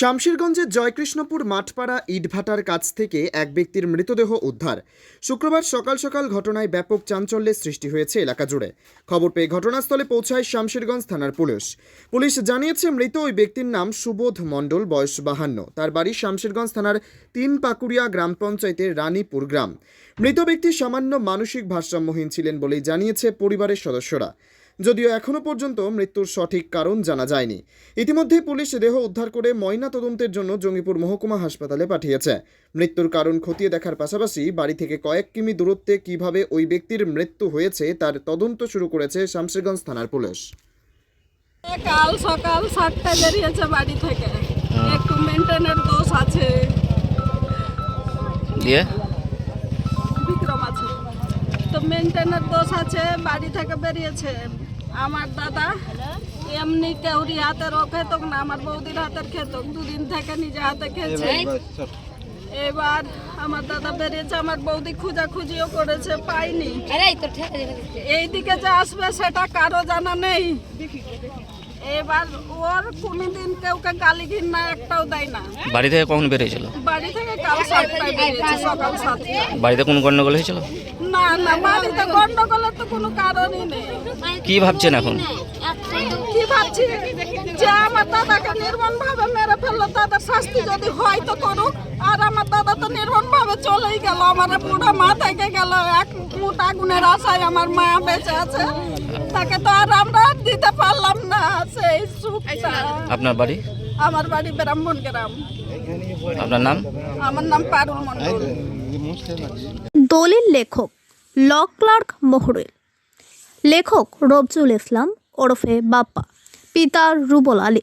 শামশেরগঞ্জের জয়কৃষ্ণপুর মাঠপাড়া ইটভাটার কাছ থেকে এক ব্যক্তির মৃতদেহ উদ্ধার। শুক্রবার সকাল সকাল ঘটনায় ব্যাপক চাঞ্চল্যের সৃষ্টি হয়েছে এলাকা জুড়ে। খবর পেয়ে ঘটনাস্থলে পৌঁছায় শামশেরগঞ্জ থানার পুলিশ। পুলিশ জানিয়েছে, মৃত ওই ব্যক্তির নাম সুবোধ মণ্ডল, বয়স বাহান্ন। তার বাড়ি শামশেরগঞ্জ থানার তিন পাকুড়িয়া গ্রাম পঞ্চায়েতের রানীপুর গ্রাম। মৃত ব্যক্তি সামান্য মানসিক ভারসাম্যহীন ছিলেন বলেই জানিয়েছে পরিবারের সদস্যরা। যদিও এখনও পর্যন্ত মৃত্যুর সঠিক কারণ জানা যায়নি। ইতিমধ্যে পুলিশ দেহ উদ্ধার করে ময়না তদন্তের জন্য জঙ্গিপুর মহকুমা হাসপাতালে পাঠিয়েছে। মৃত্যুর কারণ খতিয়ে দেখার পাশাপাশি বাড়ি থেকে কয়েক কিমি দূরত্বে কীভাবে ওই ব্যক্তির মৃত্যু হয়েছে তার তদন্ত শুরু করেছে শামশেরগঞ্জ থানার পুলিশ। কাল সকাল সাতটায় বেরিয়েছে বাড়ি থেকে। একটু মেনটেনের দোষ আছে। দিয়ে? মেনটেনের দোষ আছে বাড়ি থেকে বেরিয়েছে আমার দাদা। এমনি কেউরি হাতের ও খেত না আমার বৌদির হাতের খেত দুদিন থেকে নিজে হাতে খেয়েছে। এবার আমার দাদা বেরিয়েছে আমার বৌদি খুঁজাখুঁজিও করেছে পাইনি। এইদিকে যে আসবে সেটা কারও জানা নেই। এবার ওর কোনোদিন কেউকে গালি ঘিন্না একটাও দেয় না। বাড়ি থেকে কখন বেরিয়েছিল বাড়ি থেকে কাল সাতটায় বেরিয়েছে সকাল সাতটায়। বাড়িতে কোনো গন্ডগোল হয়েছিল? না না বাড়িতে গন্ডগোলের তো কোনো কারণই নেই। কি ভাবছেন এখন? কি ভাবছি? যে আমার দাদাকে নির্মম ভাবে মেরে ফেলল তাদের শাস্তি যদি হয় তো করুক আর দাদা তো নির্মম ভাবে চলেই গেল আমার পুরো মা থেকে গেল এক মুঠ আগুনের আশায় আমার মা বেঁচে আছে। তাকে তো আর আমরা দিতে পারলাম না সেই সুখটা আপনার বাড়ি? আমার বাড়ি ব্রাহ্মণ গ্রাম। আপনার নাম? আমার নাম পারুল মন্ডল দলিল লেখক ল ক্লার্ক মহরুল। লেখক রবজুল ইসলাম ওরফে বাপ্পা পিতা রুবল আলী।